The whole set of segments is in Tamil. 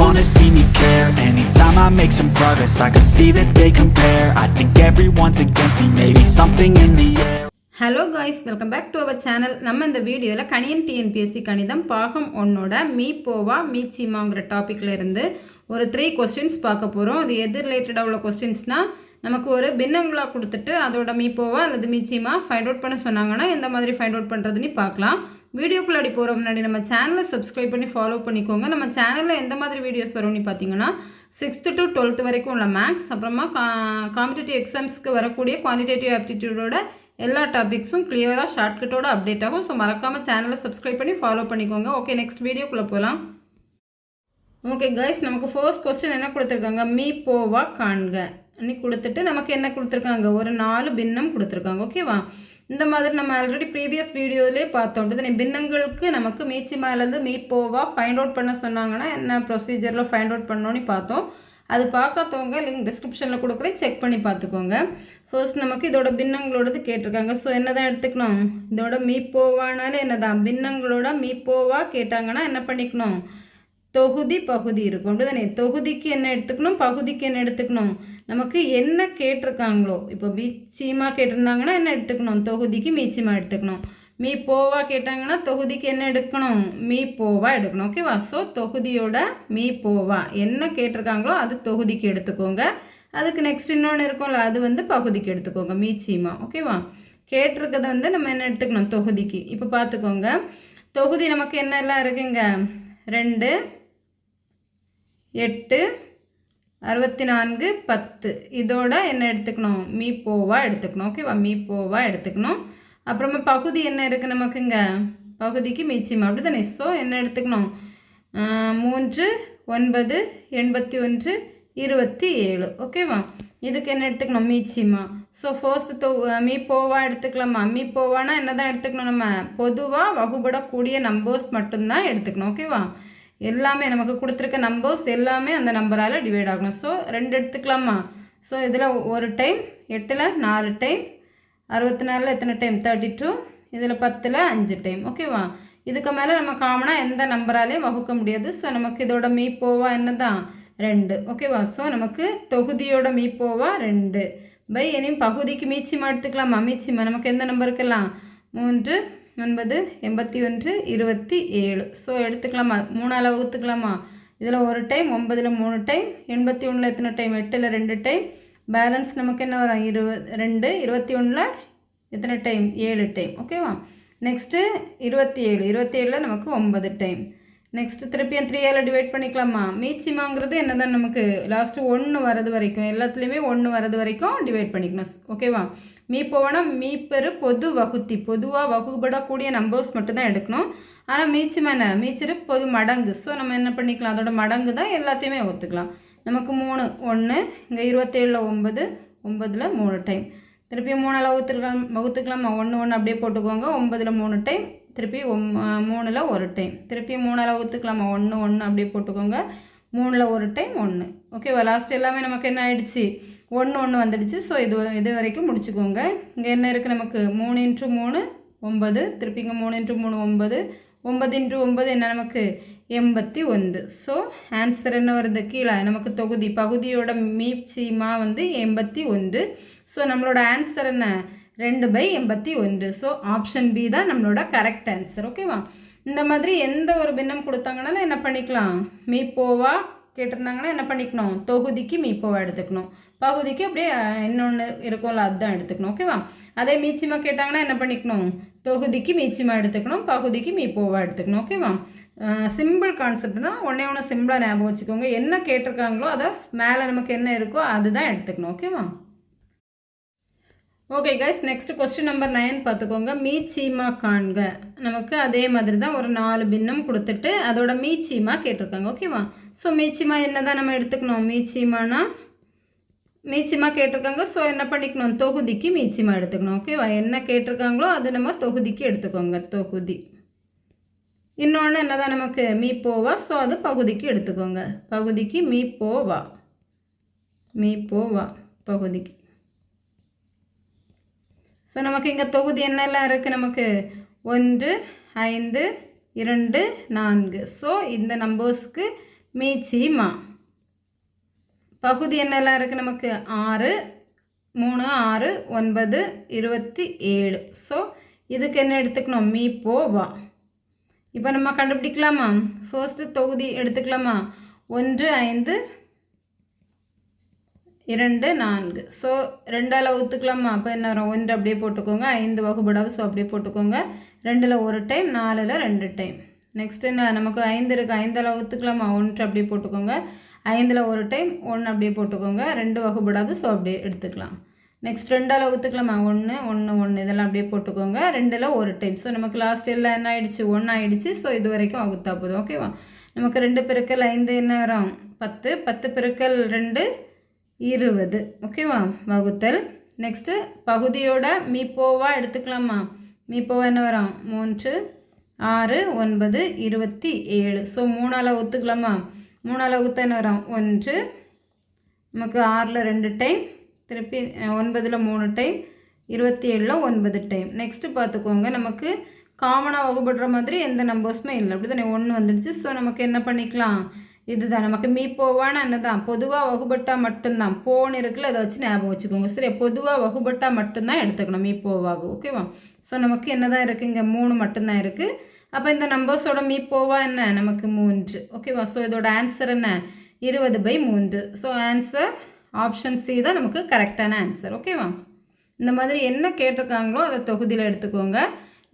wanna see me care. Anytime I make some progress I can see that they compare. I think everyone's against me, maybe something in the air. Hello guys welcome back to our channel நம்ம இந்த வீடியோவில் கணியன் டிஎன்பிஎஸ்சி கணிதம் பாகம் ஒன்னோட மீ போவா மீ சீமாங்கிற டாப்பிக்கில் இருந்து ஒரு த்ரீ கொஸ்டின்ஸ் பார்க்க போகிறோம் அது எது ரிலேட்டடாக உள்ள கொஸ்டின்ஸ்னால் நமக்கு ஒரு பின்னங்களாக கொடுத்துட்டு அதோட மீ போவா அல்லது மீ சீமா ஃபைண்ட் அவுட் பண்ண சொன்னாங்கன்னா எந்த மாதிரி ஃபைண்ட் அவுட் பண்ணுறதுன்னு பார்க்கலாம். வீடியோக்குள்ளாடி போகிற முன்னாடி நம்ம சேனலை சப்ஸ்கிரைப் பண்ணி ஃபாலோ பண்ணிக்கோங்க. நம்ம சேனலில் எந்த மாதிரி வீடியோஸ் வரும்னு பார்த்தீங்கன்னா சிக்ஸ்த்து டு டுவெல்த்து வரைக்கும் உள்ள மேக்ஸ் அப்புறமா கா காம்படிட்டிவ் எக்ஸாம்ஸ்க்கு வரக்கூடிய குவான்டிடேட்டிவ் ஆப்டிடியூடோட எல்லா டாபிக்ஸும் கிளியராக ஷார்ட்கட்டோட அப்டேட் ஆகும். ஸோ மறக்காமல் சேனலை சப்ஸ்கிரைப் பண்ணி ஃபாலோ பண்ணிக்கோங்க. ஓகே நெக்ஸ்ட் வீடியோக்குள்ளே போகலாம் ஓகே கைஸ் நமக்கு ஃபர்ஸ்ட் கொஸ்டின் என்ன கொடுத்துருக்காங்க? மீ போவா காண்க. அன்னி கொடுத்துட்டு நமக்கு என்ன கொடுத்துருக்காங்க? ஒரு நாலு பின்னம் கொடுத்துருக்காங்க. ஓகேவா இந்த மாதிரி நம்ம ஆல்ரெடி ப்ரீவியஸ் வீடியோவிலே பார்த்தோம். அப்படி பின்னங்களுக்கு நமக்கு மீச்சி மேலேருந்து மீ போவா ஃபைண்ட் அவுட் பண்ண சொன்னாங்கன்னா என்ன ப்ரொசீஜரில் ஃபைண்ட் அவுட் பண்ணோன்னு பார்த்தோம். அது பார்க்காதவங்க லிங்க் டிஸ்கிரிப்ஷனில் கொடுக்குறேன். செக் பண்ணி பார்த்துக்கோங்க. ஃபர்ஸ்ட் நமக்கு இதோட பின்னங்களோடது கேட்டிருக்காங்க. ஸோ என்ன தான் எடுத்துக்கணும்? இதோட மீப்போவானாலே என்ன தான் பின்னங்களோட மீப்போவா கேட்டாங்கன்னா என்ன பண்ணிக்கணும்? தொகுதி பகுதி இருக்கும். அப்படிதானே? தொகுதிக்கு என்ன எடுத்துக்கணும்? பகுதிக்கு என்ன எடுத்துக்கணும்? நமக்கு என்ன கேட்டிருக்காங்களோ இப்போ மீச்சிமா கேட்டிருந்தாங்கன்னா என்ன எடுத்துக்கணும்? தொகுதிக்கு மீச்சிமா எடுத்துக்கணும். மீ போவா கேட்டாங்கன்னா தொகுதிக்கு என்ன எடுக்கணும்? மீ போவா எடுக்கணும். ஓகேவா ஸோ தொகுதியோட மீ போவா என்ன கேட்டிருக்காங்களோ அது தொகுதிக்கு எடுத்துக்கோங்க. அதுக்கு நெக்ஸ்ட் இன்னொன்று இருக்கும்ல அது வந்து பகுதிக்கு எடுத்துக்கோங்க மீச்சிமா ஓகேவா கேட்டிருக்கதை வந்து நம்ம என்ன எடுத்துக்கணும்? தொகுதிக்கு. இப்போ பார்த்துக்கோங்க. தொகுதி நமக்கு என்னெல்லாம் இருக்குங்க? ரெண்டு எட்டு அறுபத்தி நான்கு பத்து. இதோட என்ன எடுத்துக்கணும்? மீ போவா எடுத்துக்கணும். ஓகேவா மீ போவா எடுத்துக்கணும். அப்புறமா பகுதி என்ன இருக்குது நமக்குங்க? பகுதிக்கு மீச்சியம் அப்படி தானே ஸோ என்ன எடுத்துக்கணும்? மூன்று ஒன்பது எண்பத்தி ஒன்று இருபத்தி ஏழு. ஓகேவா இதுக்கு என்ன எடுத்துக்கணும்? மீச்சிமா ஸோ ஃபர்ஸ்ட் தொ மீ போவா எடுத்துக்கலாமா? மீ போவானா என்ன தான் எடுத்துக்கணும் நம்ம? பொதுவாக வகுபடக்கூடிய நம்பர்ஸ் மட்டும்தான் எடுத்துக்கணும். ஓகேவா எல்லாமே நமக்கு கொடுத்துருக்க நம்பர்ஸ் எல்லாமே அந்த நம்பரால் டிவைட் ஆகணும். ஸோ ரெண்டு எடுத்துக்கலாமா? ஸோ இதில் ஒரு டைம் எட்டில் நாலு டைம் அறுபத்தி நாலில் எத்தனை டைம் தேர்ட்டி டூ இதில் பத்தில் அஞ்சு டைம் ஓகேவா இதுக்கு மேலே நம்ம காமனாக எந்த நம்பராலையும் வகுக்க முடியாது. ஸோ நமக்கு இதோட மீப்போவா என்ன தான் ரெண்டு ஓகேவா ஸோ நமக்கு தொகுதியோட மீப்போவா ரெண்டு. பை இனியும் பகுதிக்கு மீச்சிமா எடுத்துக்கலாமா? மீச்சிமா. நமக்கு எந்த நம்பருக்கெல்லாம் மூன்று ஒன்பது எண்பத்தி ஒன்று இருபத்தி ஏழு. ஸோ எடுத்துக்கலாமா? மூணால் வகுத்துக்கலாமா? இதில் ஒரு டைம் ஒன்பதில் மூணு டைம் எண்பத்தி ஒன்றில் எத்தனை டைம் எட்டில் ரெண்டு டைம் பேலன்ஸ் நமக்கு என்ன வரும்? இருபது ரெண்டு இருபத்தி ஒன்றில் எத்தனை டைம் ஏழு டைம் ஓகேவா நெக்ஸ்ட்டு இருபத்தி ஏழு. இருபத்தி ஏழில் நமக்கு ஒன்பது டைம் நெக்ஸ்ட்டு திருப்பியும் த்ரீயால் டிவைட் பண்ணிக்கலாமா? மீச்சிமாங்கிறது என்ன தான் நமக்கு லாஸ்ட்டு ஒன்று வரது வரைக்கும் எல்லாத்துலேயுமே ஒன்று வரது வரைக்கும் டிவைட் பண்ணிக்கணும். ஓகேவா மீ போவோன்னா மீப்பெரு பொது வகுத்தி. பொதுவாக வகுப்படக்கூடிய நம்பர்ஸ் மட்டும்தான் எடுக்கணும். ஆனால் மீச்சிமா என்ன? மீச்சிரு பொது மடங்கு. ஸோ நம்ம என்ன பண்ணிக்கலாம்? அதோட மடங்கு தான் எல்லாத்தையுமே ஒத்துக்கலாம். நமக்கு மூணு ஒன்று இங்கே இருபத்தேழில் ஒம்பது ஒம்பதில் மூணு டைம் திருப்பி மூணால் வகுத்துக்கலாம் வகுத்துக்கலாமா? ஒன்று ஒன்று அப்படியே போட்டுக்கோங்க. ஒம்பதில் மூணு டைம் திருப்பி ஒம் மூணில் ஒரு டைம் திருப்பி மூணில் ஊற்றுக்கலாமா ஒன்று ஒன்று அப்படியே போட்டுக்கோங்க. மூணில் ஒரு டைம் ஒன்று ஓகேவா லாஸ்ட் எல்லாமே நமக்கு என்ன ஆயிடுச்சு? ஒன்று ஒன்று வந்துடுச்சு. ஸோ இது இது வரைக்கும் முடிச்சுக்கோங்க. இங்கே என்ன இருக்குது நமக்கு? மூணு இன்ட்டு மூணு ஒம்பது திருப்பி இங்கே மூணு இன்ட்டு மூணு ஒம்பது ஒம்பது இன்ட்டு ஒம்பது என்ன நமக்கு? எண்பத்தி ஒன்று. ஸோ ஆன்சர் என்ன வருது? கீழே. நமக்கு தொகுதி. பகுதியோட மீச்சிமா வந்து எண்பத்தி ஒன்று. ஸோ நம்மளோட ஆன்சர் என்ன? ரெண்டு பை எண்பத்தி ஒன்று. ஸோ ஆப்ஷன் பி தான் நம்மளோட கரெக்ட் ஆன்சர் ஓகேவா இந்த மாதிரி எந்த ஒரு பின்னம் கொடுத்தாங்கனாலும் என்ன பண்ணிக்கலாம்? மீ போவா கேட்டிருந்தாங்கன்னா என்ன பண்ணிக்கணும்? தொகுதிக்கு மீப்போவா எடுத்துக்கணும். பகுதிக்கு அப்படியே இன்னொன்று இருக்கும்ல அதுதான் எடுத்துக்கணும். ஓகேவா அதே மீச்சிமா கேட்டாங்கன்னா என்ன பண்ணிக்கணும்? தொகுதிக்கு மீச்சிமா எடுத்துக்கணும் பகுதிக்கு மீப்போவா எடுத்துக்கணும். ஓகேவா சிம்பிள் கான்செப்ட் தான். ஒன்றே ஒன்று சிம்பிளாக ஞாபகம் வச்சுக்கோங்க. என்ன கேட்டிருக்காங்களோ அதை மேலே நமக்கு என்ன இருக்கோ அதுதான் எடுத்துக்கணும். ஓகேவா okay guys next question number nine பார்த்துக்கோங்க. மீச்சீமா காண்க. நமக்கு அதே மாதிரி தான் ஒரு நாலு பின்னம் கொடுத்துட்டு அதோட மீச்சீமா கேட்டிருக்காங்க. ஓகேவா ஸோ மீச்சிமா என்ன தான் நம்ம எடுத்துக்கணும்? மீச்சீமானா மீச்சிமா கேட்டிருக்காங்க. ஸோ என்ன பண்ணிக்கணும்? தொகுதிக்கு மீச்சிமா எடுத்துக்கணும். ஓகேவா என்ன கேட்டிருக்காங்களோ அது நம்ம தொகுதிக்கு எடுத்துக்கோங்க. தொகுதி. இன்னொன்று என்னதான் நமக்கு? மீ போவா ஸோ அது பகுதிக்கு எடுத்துக்கோங்க. பகுதிக்கு மீ போவா மீ போவா பகுதிக்கு. ஸோ நமக்கு இங்கே தொகுதி என்னெல்லாம் இருக்குது நமக்கு ஒன்று ஐந்து இரண்டு நான்கு. ஸோ இந்த நம்பர்ஸ்க்கு மீச்சிமா பகுதி என்னெல்லாம் இருக்குது நமக்கு ஆறு மூணு ஆறு ஒன்பது இருபத்தி ஏழு. ஸோ இதுக்கு என்ன எடுத்துக்கணும்? மீ போவா இப்போ நம்ம கண்டுபிடிக்கலாமா? ஃபர்ஸ்ட்டு தொகுதி எடுத்துக்கலாமா? ஒன்று ஐந்து இரண்டு நான்கு. ஸோ ரெண்டால் வகுத்துக்கலாமா அப்போ என்ன வரும்? ஒன்று அப்படியே போட்டுக்கோங்க. ஐந்து வகுப்படாது ஸோ அப்படியே போட்டுக்கோங்க. ரெண்டில் ஒரு டைம் நாலில் ரெண்டு டைம் நெக்ஸ்ட் என்ன? நமக்கு ஐந்து இருக்குது ஐந்தில் வகுத்துக்கலாமா ஒன்று அப்படியே போட்டுக்கோங்க. ஐந்தில் ஒரு டைம் ஒன்று அப்படியே போட்டுக்கோங்க. ரெண்டு வகுப்படாது ஸோ அப்படியே எடுத்துக்கலாம். நெக்ஸ்ட் ரெண்டால் வகுத்துக்கலாமா ஒன்று ஒன்று ஒன்று. இதெல்லாம் அப்படியே போட்டுக்கோங்க. ரெண்டில் ஒரு டைம் ஸோ நமக்கு லாஸ்ட் எல்லாம் என்ன ஆகிடுச்சு ஒன்று ஆகிடுச்சு ஸோ இது வரைக்கும் வகுத்தா போதும். ஓகேவா நமக்கு ரெண்டு பெருக்கல் ஐந்து என்ன வரும்? பத்து. பத்து பெருக்கல் ரெண்டு இருபது. ஓகேவா வகுத்தல். நெக்ஸ்ட்டு பகுதியோட மீப்போவாக எடுத்துக்கலாமா? மீப்போவா என்ன வரும்? மூன்று ஆறு ஒன்பது இருபத்தி ஏழு. ஸோ மூணால் ஒத்துக்கலாமா? மூணால் ஒத்து என்ன வரும்? ஒன்று. நமக்கு ஆறில் ரெண்டு டைம் திருப்பி ஒன்பதில் மூணு டைம் இருபத்தி ஏழில் ஒன்பது டைம் நெக்ஸ்ட்டு பார்த்துக்கோங்க. நமக்கு காமனாக வகுப்படுற மாதிரி எந்த நம்பர்ஸுமே இல்லை. அப்படி தானே ஒன்று வந்துடுச்சு. ஸோ நமக்கு என்ன பண்ணிக்கலாம்? இதுதான். நமக்கு மீ போவான என்னதான்? பொதுவாக வகுபட்டா மட்டும்தான். போன் இருக்குல்ல அதை வச்சு ஞாபகம் வச்சுக்கோங்க. சரி பொதுவாக வகுபட்டா மட்டும்தான் எடுத்துக்கணும். மீ போவாகு. ஓகேவா ஸோ நமக்கு என்னதான் இருக்குது இங்கே மூணு மட்டும்தான் இருக்குது அப்போ இந்த நம்பர்ஸோட மீ போவா என்ன? நமக்கு மூன்று. ஓகேவா ஸோ இதோட ஆன்சர் என்ன? இருபது பை மூன்று. ஸோ ஆன்சர் ஆப்ஷன் சி தான் நமக்கு கரெக்டான ஆன்சர் ஓகேவா இந்த மாதிரி என்ன கேட்டிருக்காங்களோ அதை தொகுதியில் எடுத்துக்கோங்க.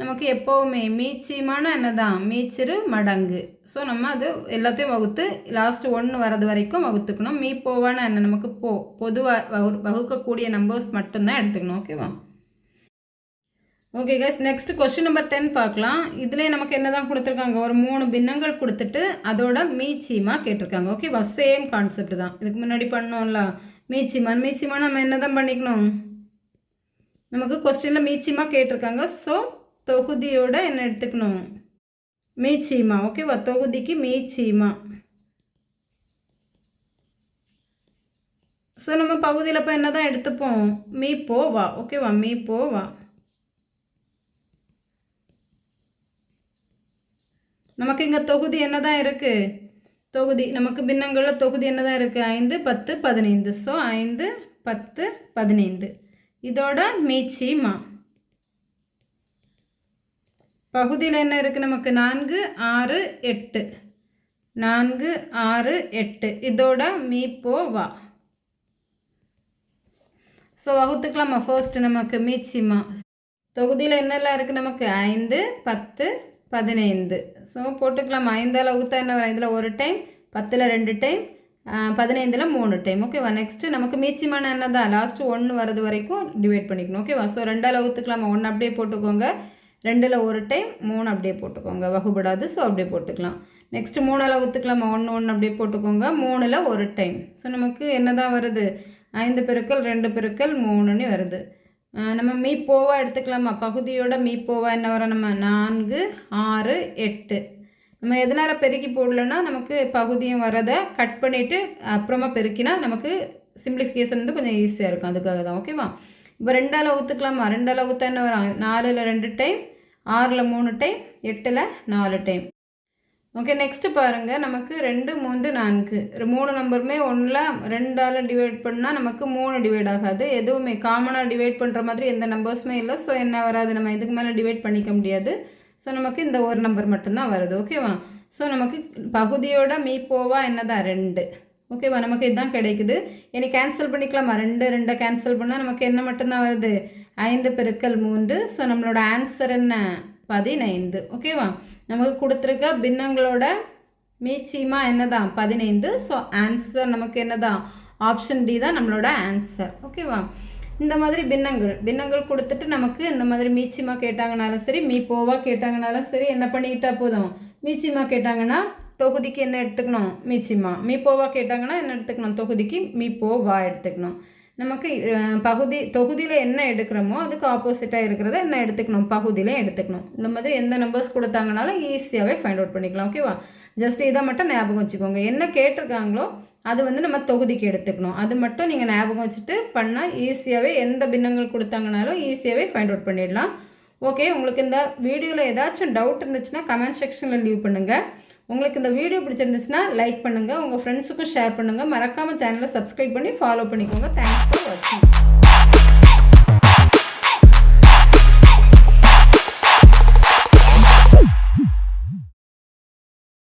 நமக்கு எப்போவுமே மீச்சியமான என்னதான் மீச்சிறு மடங்கு. ஸோ நம்ம அது எல்லாத்தையும் வகுத்து லாஸ்ட்டு ஒன்று வரது வரைக்கும் வகுத்துக்கணும். மீ போவான என்ன நமக்கு போ பொதுவாக வகு வகுக்கக்கூடிய நம்பர்ஸ் மட்டும்தான் எடுத்துக்கணும். ஓகேவா okay guys next question number ten பார்க்கலாம். இதுலேயே நமக்கு என்ன தான் கொடுத்துருக்காங்க? ஒரு மூணு பின்னங்கள் கொடுத்துட்டு அதோட மீச்சியமாக கேட்டிருக்காங்க. ஓகேவா சேம் கான்செப்ட் தான். இதுக்கு முன்னாடி பண்ணோம்ல. மீச்சிமான் மீச்சிமா நம்ம என்ன தான் பண்ணிக்கணும்? நமக்கு கொஸ்டினில் மீச்சியமாக கேட்டிருக்காங்க. ஸோ தொகுதியோட என்ன எடுத்துக்கணும்? மீச்சீமா ஓகேவா தொகுதிக்கு மீச்சீமா ஸோ நம்ம பகுதியில் இப்போ என்ன தான் எடுத்துப்போம்? மீ போவா ஓகேவா மீ போவா நமக்கு இங்கே தொகுதி என்ன தான் இருக்குது தொகுதி நமக்கு பின்னங்களில் தொகுதி என்ன தான் இருக்குது ஐந்து பத்து பதினைந்து. ஸோ ஐந்து பத்து பதினைந்து. இதோட மீச்சீமா பகுதியில் என்ன இருக்குது நமக்கு? நான்கு ஆறு எட்டு. நான்கு ஆறு எட்டு. இதோட மீ போ வா. ஸோ வகுத்துக்கலாமா? ஃபர்ஸ்ட் நமக்கு மீச்சிமா தொகுதியில் என்னெல்லாம் இருக்குது நமக்கு? ஐந்து பத்து பதினைந்து. ஸோ போட்டுக்கலாம். ஐந்தால் வகுத்தா என்ன வரும்? இதில் ஒரு டைம் பத்தில் ரெண்டு டைம் பதினைந்தில் மூணு டைம் ஓகேவா நெக்ஸ்ட்டு நமக்கு மீச்சிமான என்ன தான் லாஸ்ட்டு ஒன்று வரது வரைக்கும் டிவைட் பண்ணிக்கணும். ஓகேவா ஸோ ரெண்டால் வகுத்துக்கலாமா? ஒன்று அப்படியே போட்டுக்கோங்க. ரெண்டில் ஒரு டைம் மூணு அப்படியே போட்டுக்கோங்க. வகுப்படாது ஸோ அப்படியே போட்டுக்கலாம். நெக்ஸ்ட்டு மூணில் வகுத்துக்கலாமா ஒன்று ஒன்று அப்படியே போட்டுக்கோங்க. மூணில் ஒரு டைம் ஸோ நமக்கு என்ன தான் வருது? ஐந்து பெருக்கள் ரெண்டு பெருக்கல் மூணுன்னு வருது. நம்ம மீப்போவா எடுத்துக்கலாமா? பகுதியோட மீப்போவா என்ன வரோம்? நம்ம நான்கு ஆறு எட்டு. நம்ம எதனால் பெருக்கி போடலன்னா நமக்கு பகுதியும் வரதை கட் பண்ணிவிட்டு அப்புறமா பெருக்கினா நமக்கு சிம்பிளிஃபிகேஷன் வந்து கொஞ்சம் ஈஸியாக இருக்கும். அதுக்காக தான் ஓகேவா இப்போ ரெண்டால் ஊற்றுக்கலாமா ரெண்டால் ஊற்றா என்ன வரும்? நாலில் ரெண்டு டைம் ஆறில் மூணு டைம் எட்டில் நாலு டைம் ஓகே நெக்ஸ்ட்டு பாருங்கள் நமக்கு ரெண்டு மூன்று நான்கு. மூணு நம்பருமே ஒன்றில் ரெண்டால் டிவைட் பண்ணால் நமக்கு மூணு டிவைட் ஆகாது. எதுவுமே காமனாக டிவைட் பண்ணுற மாதிரி எந்த நம்பர்ஸுமே இல்லை. ஸோ என்ன வராது? நம்ம இதுக்கு மேலே டிவைட் பண்ணிக்க முடியாது. ஸோ நமக்கு இந்த ஒரு நம்பர் மட்டும்தான் வருது. ஓகேவா ஸோ நமக்கு பகுதியோட மீ போவா என்னதான் ரெண்டு. ஓகேவா நமக்கு இதுதான் கிடைக்குது. இனி கேன்சல் பண்ணிக்கலாமா? ரெண்டு ரெண்டை கேன்சல் பண்ணால் நமக்கு என்ன மட்டும்தான் வருது? ஐந்து பெருக்கல் மூன்று. ஸோ நம்மளோட ஆன்சர் என்ன? பதினைந்து. ஓகேவா நமக்கு கொடுத்துருக்க பின்னங்களோட மீச்சியமாக என்னதான்? பதினைந்து. ஸோ ஆன்சர் நமக்கு என்னதான்? ஆப்ஷன் டி தான் நம்மளோட ஆன்சர் ஓகேவா இந்த மாதிரி பின்னங்கள். பின்னங்கள் கொடுத்துட்டு நமக்கு இந்த மாதிரி மீச்சிமா கேட்டாங்கனாலும் சரி மீ போவா கேட்டாங்கனாலும் சரி என்ன பண்ணிக்கிட்டா போதும்? மீச்சிமா கேட்டாங்கன்னா தொகுதிக்கு என்ன எடுத்துக்கணும்? மீச்சிமா. மீ போவா கேட்டாங்கன்னா என்ன எடுத்துக்கணும்? தொகுதிக்கு மீ போவா எடுத்துக்கணும். நமக்கு பகுதி தொகுதியில் என்ன எடுக்கிறோமோ அதுக்கு ஆப்போசிட்டாக இருக்கிறத என்ன எடுத்துக்கணும்? பகுதியிலையும் எடுத்துக்கணும். இந்த மாதிரி எந்த நம்பர்ஸ் கொடுத்தாங்கனாலும் ஈஸியாகவே ஃபைண்ட் அவுட் பண்ணிக்கலாம் ஓகேவா ஜஸ்ட் இதை மட்டும் ஞாபகம் வச்சுக்கோங்க. என்ன கேட்டிருக்காங்களோ அது வந்து நம்ம தொகுதிக்கு எடுத்துக்கணும். அது மட்டும் நீங்கள் ஞாபகம் வச்சுட்டு பண்ணால் ஈஸியாகவே எந்த பின்னங்கள் கொடுத்தாங்கனாலும் ஈஸியாகவே ஃபைண்ட் அவுட் பண்ணிடலாம். ஓகே உங்களுக்கு இந்த வீடியோவில் ஏதாச்சும் டவுட் இருந்துச்சுன்னா கமெண்ட் செக்ஷனில் லீவ் பண்ணுங்கள் உங்களுக்கு இந்த வீடியோ பிடிச்சிருந்துச்சுன்னா லைக் பண்ணுங்கள் உங்கள் ஃப்ரெண்ட்ஸுக்கும் ஷேர் பண்ணுங்கள் மறக்காமல் சேனலை சப்ஸ்கிரைப் பண்ணி ஃபாலோ பண்ணிக்கோங்க. தேங்க்ஸ் ஃபார் வாட்சிங்